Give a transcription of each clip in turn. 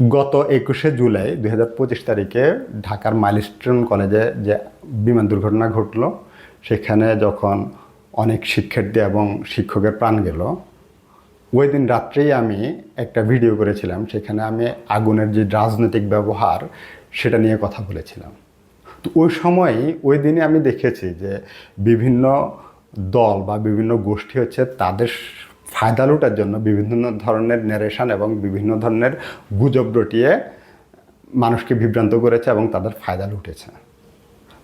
গত একুশে জুলাই দুই হাজার পঁচিশ তারিখে ঢাকার মাইলস্টোন কলেজে যে বিমান দুর্ঘটনা ঘটলো, সেখানে যখন অনেক শিক্ষার্থী এবং শিক্ষকের প্রাণ গেল, ওই দিন রাত্রেই আমি একটা ভিডিও করেছিলাম, সেখানে আমি আগুনের যে রাজনৈতিক ব্যবহার, সেটা নিয়ে কথা বলেছিলাম। তো ওই সময়ই ওই দিনে আমি দেখেছি যে বিভিন্ন দল বা বিভিন্ন গোষ্ঠী হচ্ছে তাদের ফায়দা লুটার জন্য বিভিন্ন ধরনের ন্যারেশন এবং বিভিন্ন ধরনের গুজব রটিয়ে মানুষকে বিভ্রান্ত করেছে এবং তাদের ফায়দা লুটেছে।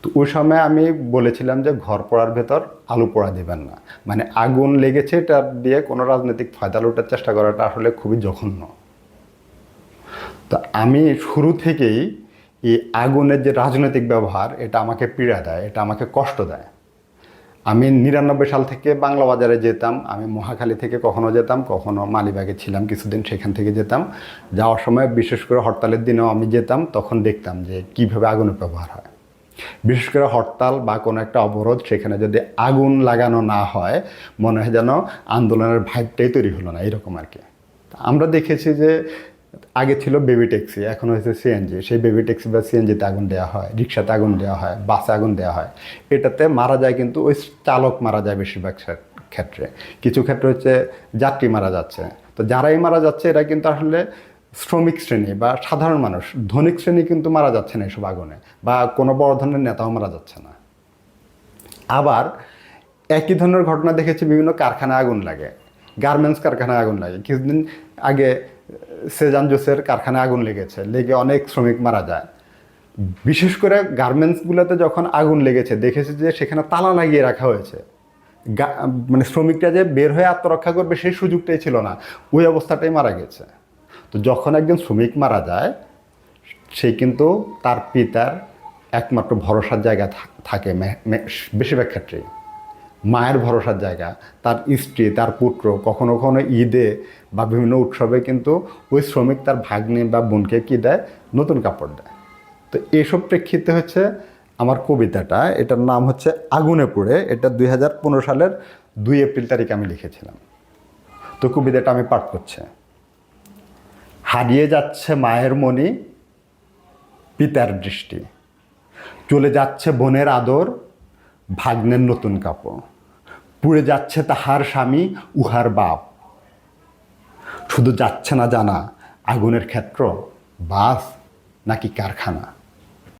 তো ওই সময় আমি বলেছিলাম যে ঘর পড়ার ভেতর আলু পোড়া দেবেন না। মানে আগুন লেগেছে এটা দিয়ে কোনো রাজনৈতিক ফায়দা লুটার চেষ্টা করাটা আসলে খুবই জঘন্য। তো আমি শুরু থেকেই এই আগুনের যে রাজনৈতিক ব্যবহার, এটা আমাকে পীড়া দেয়, এটা আমাকে কষ্ট দেয়। আমি নিরানব্বই সাল থেকে বাংলা বাজারে যেতাম, আমি মহাখালী থেকে কখনো যেতাম, কখনো মালিবাগে ছিলাম, কিছুদিন সেখান থেকে যেতাম। যাওয়ার সময় বিশেষ করে হরতালের দিনেও আমি যেতাম, তখন দেখতাম যে কীভাবে আগুনের ব্যবহার হয়। বিশেষ করে হরতাল বা কোনো একটা অবরোধ, সেখানে যদি আগুন লাগানো না হয়, মনে হয় যেন আন্দোলনের ভাইবটাই তৈরি হলো না, এরকম আর কি। আমরা দেখেছি যে আগে ছিল বেবি ট্যাক্সি এখন হয়েছে সিএনজি সেই বেবি ট্যাক্সি বা সিএনজিতে আগুন দেওয়া হয় রিক্সাতে আগুন দেওয়া হয়, বাসে আগুন দেওয়া হয়। এটাতে মারা যায় কিন্তু ওই চালক মারা যায় বেশিরভাগ ক্ষেত্রে। কিছু ক্ষেত্রে হচ্ছে যাত্রী মারা যাচ্ছে। তো যারাই মারা যাচ্ছে, এরা কিন্তু আসলে শ্রমিক শ্রেণি বা সাধারণ মানুষ। ধনিক শ্রেণি কিন্তু মারা যাচ্ছে না এসব আগুনে বা কোনো বড় ধরনের নেতাও মারা যাচ্ছে না। আবার একই ধরনের ঘটনা দেখেছি, বিভিন্ন কারখানায় আগুন লাগে। গার্মেন্টস কারখানায় আগুন লাগে। কিছুদিন আগে সেজান জোসের কারখানায় আগুন লেগেছে, লেগে অনেক শ্রমিক মারা যায়। বিশেষ করে গার্মেন্টসগুলোতে যখন আগুন লেগেছে, দেখেছি যে সেখানে তালা লাগিয়ে রাখা হয়েছে। মানে শ্রমিকটা যে বের হয়ে আত্মরক্ষা করবে সেই সুযোগটাই ছিল না, ওই অবস্থাটাই মারা গেছে। তো যখন একজন শ্রমিক মারা যায়, সে কিন্তু তার পিতার একমাত্র ভরসার জায়গা থাকে বেশিরভাগ ক্ষেত্রেই। মায়ের ভরসার জায়গা, তার স্ত্রী, তার পুত্র, কখনো কখনো ঈদে বা বিভিন্ন উৎসবে কিন্তু ওই শ্রমিক তার ভাগ্নে বা বোনকে কী দেয়? নতুন কাপড় দেয়। তো এসব প্রেক্ষিতে হচ্ছে আমার কবিতাটা, এটার নাম হচ্ছে আগুনে পড়ে, এটা দুই হাজার পনেরো সালের দুই এপ্রিল তারিখে আমি লিখেছিলাম। তো কবিতাটা আমি পাঠ করছি। হারিয়ে যাচ্ছে মায়ের মনি পিতার দৃষ্টি। চলে যাচ্ছে বোনের আদর, ভাগ্নের নতুন কাপড়। পুড়ে যাচ্ছে তাহার স্বামী, উহার বাপ। শুধু যাচ্ছে না জানা, আগুনের ক্ষেত্র, বাস নাকি কারখানা?